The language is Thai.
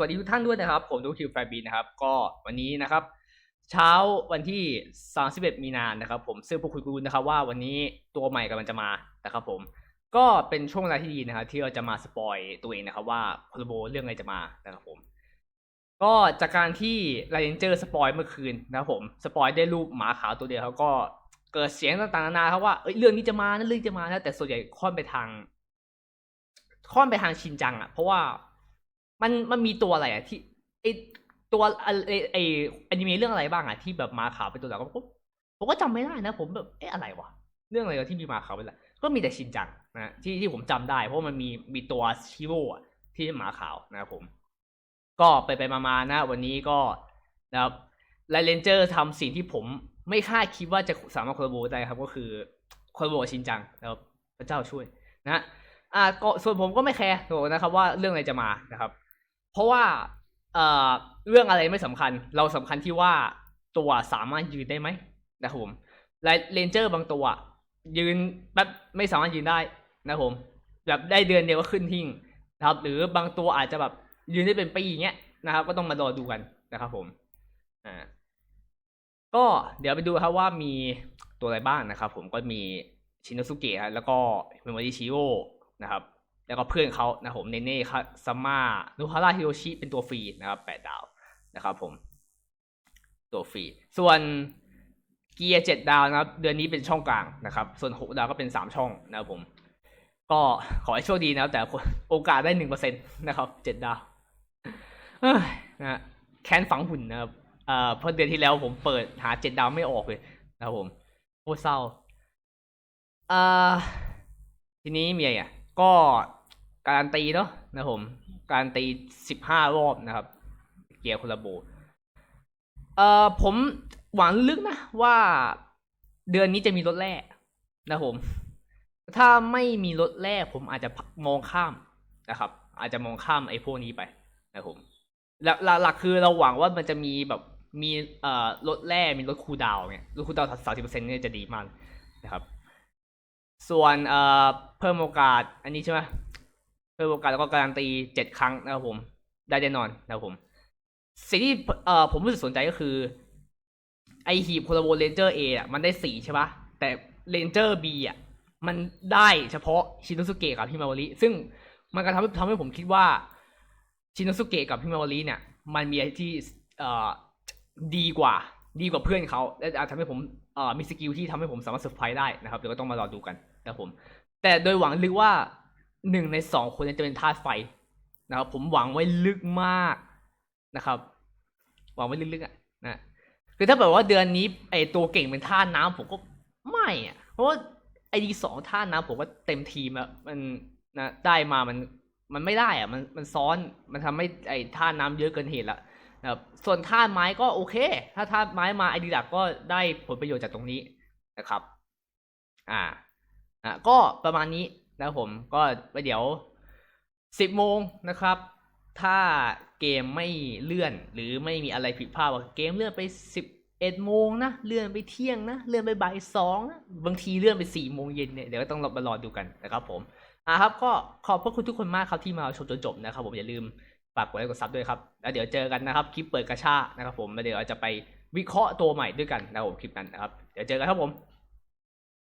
วัสดีทุกท่านด้วยนะครับ ผมดูคิวแฟบีนะครับ ก็วันนี้นะครับ เช้าวันที่ 31 มีนานะครับ ผมซึ่งพวกคุณรู้นะครับว่าวันนี้ตัวใหม่กำลังจะมานะครับ ผมก็เป็นช่วงเวลาที่ดีนะครับ ที่เราจะมาสปอยตัวเองนะครับ ว่าพลโบเรื่องอะไรจะมานะครับผม ก็จากการที่ไลเนเจอร์สปอยเมื่อคืนนะครับผมสปอยได้รูปหมาขาวตัวเดียวเขาก็เกิดเสียงต่างๆนานาครับว่าเอ้ยเรื่องนี้จะมานะเรื่องจะมานะแต่ส่วนใหญ่ค่อนไปทาง ค่อนไปทางชินจังอะเพราะว่า มันมันมีตัวอะไรอะที่ไอตัวไอไออนิเมะเรื่องอะไรบ้างอะที่แบบหมาขาวเป็นตัวหลักผมผมก็จำไม่ได้นะ ผมแบบเอ๊ะอะไรวะเรื่องอะไรที่มีหมาขาวเป็นหลักก็มีแต่ชินจังนะที่ที่ผมจำได้ เพราะมันมีมีตัวชิโร่ที่เป็นหมาขาวนะครับผม ก็ไปไปมาๆนะ วันนี้ก็นะครับไลเลนเจอร์ทำสิ่งที่ผมไม่คาดคิดว่าจะสามารถคอลโบได้ครับ ก็คือคอลโบชินจังนะครับพระเจ้าช่วยนะอ่าก็ส่วนผมก็ไม่แคร์นะครับว่าเรื่องอะไรจะมานะครับ เพราะว่าเอ่อเรื่องอะไรไม่สำคัญ เราสำคัญที่ว่าตัวสามารถยืนได้ไหมนะครับผมและเลนเจอร์บางตัว ยืนแป๊บไม่สามารถยืนได้นะครับผมแบบได้เดือนเดียวก็ขึ้นทิ้งนะครับ หรือบางตัวอาจจะแบบยืนได้เป็นปีอย่างเงี้ยนะครับ ก็ต้องมารอดูกันนะครับผมอ่าก็เดี๋ยวไปดูครับว่ามีตัวอะไรบ้างนะครับ ผมก็มีชินโนสุเกะแล้วก็เมมโมริชิโอนะครับ แล้วก็เพื่อนเขานะครับผมเนเน่คาซัมมานุฮาราฮิโรชิเป็นตัวฟรีนะครับแปดดาวนะครับผม ตัวฟรี ส่วนเกียร์เจ็ดดาวนะครับ เดือนนี้เป็นช่องกลางนะครับ ส่วนหกดาวก็เป็นสามช่องนะครับผม ก็ขอให้โชคดีนะครับแต่โอกาสได้หนึ่งเปอร์เซ็นต์นะครับเจ็ดดาวเอ้ยนะแค้นฝังหุ่นนะครับเอ่อเพราะเดือนที่แล้วผมเปิดหาเจ็ดดาวไม่ออกเลยนะครับผมโคตรเศร้าอ่อทีนี้มีอะไรอะก็ การันตีเนาะนะครับผม การันตีสิบห้ารอบนะครับ เกียร์คนละโบเอ่อผมหวังลึกนะว่าเดือนนี้จะมีรถแรกนะครับผม ถ้าไม่มีรถแรก ผมอาจจะมองข้ามนะครับ อาจจะมองข้ามไอ้พวกนี้ไปนะครับผมหลักหลักคือเราหวังว่ามันจะมีแบบมีเอ่อรถแรกมีรถคูดาวเนี่ยรถคูดาวสามสิบเปอร์เซ็นต์เนี่ยจะดีมากนะครับ ส่วนเอ่อเพิ่มโอกาสอันนี้ใช่ไหม พิ่มโอกาสแล้วก็การันตีเจ็ดครั้งนะครับผม ได้แน่นอนนะครับผม สิ่งที่เอ่อผมรู้สึกสนใจก็คือ ไอหีบโคลาโบเรนเจอร์เอะมันได้สี่ใช่ปะแต่เรนเจอร์บีอะมันได้เฉพาะชินโนสุเกะกับฮิมาวาริซึ่งมันก็ทำให้ทำให้ผมคิดว่าชินโนสุเกะกับฮิมาวาริเนี่ย มันมีอะไรที่เอ่อดีกว่า ดีกว่าเพื่อนเขาและอาจทำให้ผมเอ่อมีสกิลที่ทำให้ผมสามารถเซอร์ไพรส์ได้นะครับเดี๋ยวก็ต้องมารอดูกันนะครับผม แต่โดยหวังลึกว่า หนึ่งในสองคนจะเป็นธาตุไฟนะครับ ผมหวังไว้ลึกมากนะครับ หวังไว้ลึกๆอะนะคือถ้าแบบว่าเดือนนี้ไอตัวเก่งเป็นธาตุน้ำผมก็ไม่อะ เพราะว่าไอดีสองธาตุน้ำผมว่าเต็มทีมแล้วมันนะได้มามันมันไม่ได้อะมันมันซ้อนมันทำให้ไอธาตุน้ำเยอะเกินเหตุละนะครับส่วนธาตุไม้ก็โอเค ถ้าธาตุไม้มาไอดีดักก็ได้ผลประโยชน์จากตรงนี้นะครับ อ่าอะก็ประมาณนี้ นะผมก็ไปเดี๋ยวสิบโมงนะครับ ถ้าเกมไม่เลื่อน หรือไม่มีอะไรผิดพลาดว่าเกมเลื่อนไปสิบเอ็ดโมงนะเลื่อนไปเที่ยงนะเลื่อนไปบ่ายสองนะบางทีเลื่อนไปสี่โมงเย็นเนี่ยเดี๋ยวต้องรอมารอดูกันนะครับผมอะครับก็ขอบพระคุณทุกคนมากครับที่มาชมจนจบนะครับ ผมอย่าลืมฝากกดไลค์กดซับด้วยครับแล้วเดี๋ยวเจอกันนะครับคลิปเปิดกระชานะครับผมแล้วเดี๋ยวเราจะไปวิเคราะห์ตัวใหม่ด้วยกันนะครับผมคลิปนั้นนะครับเดี๋ยวเจอกันครับผม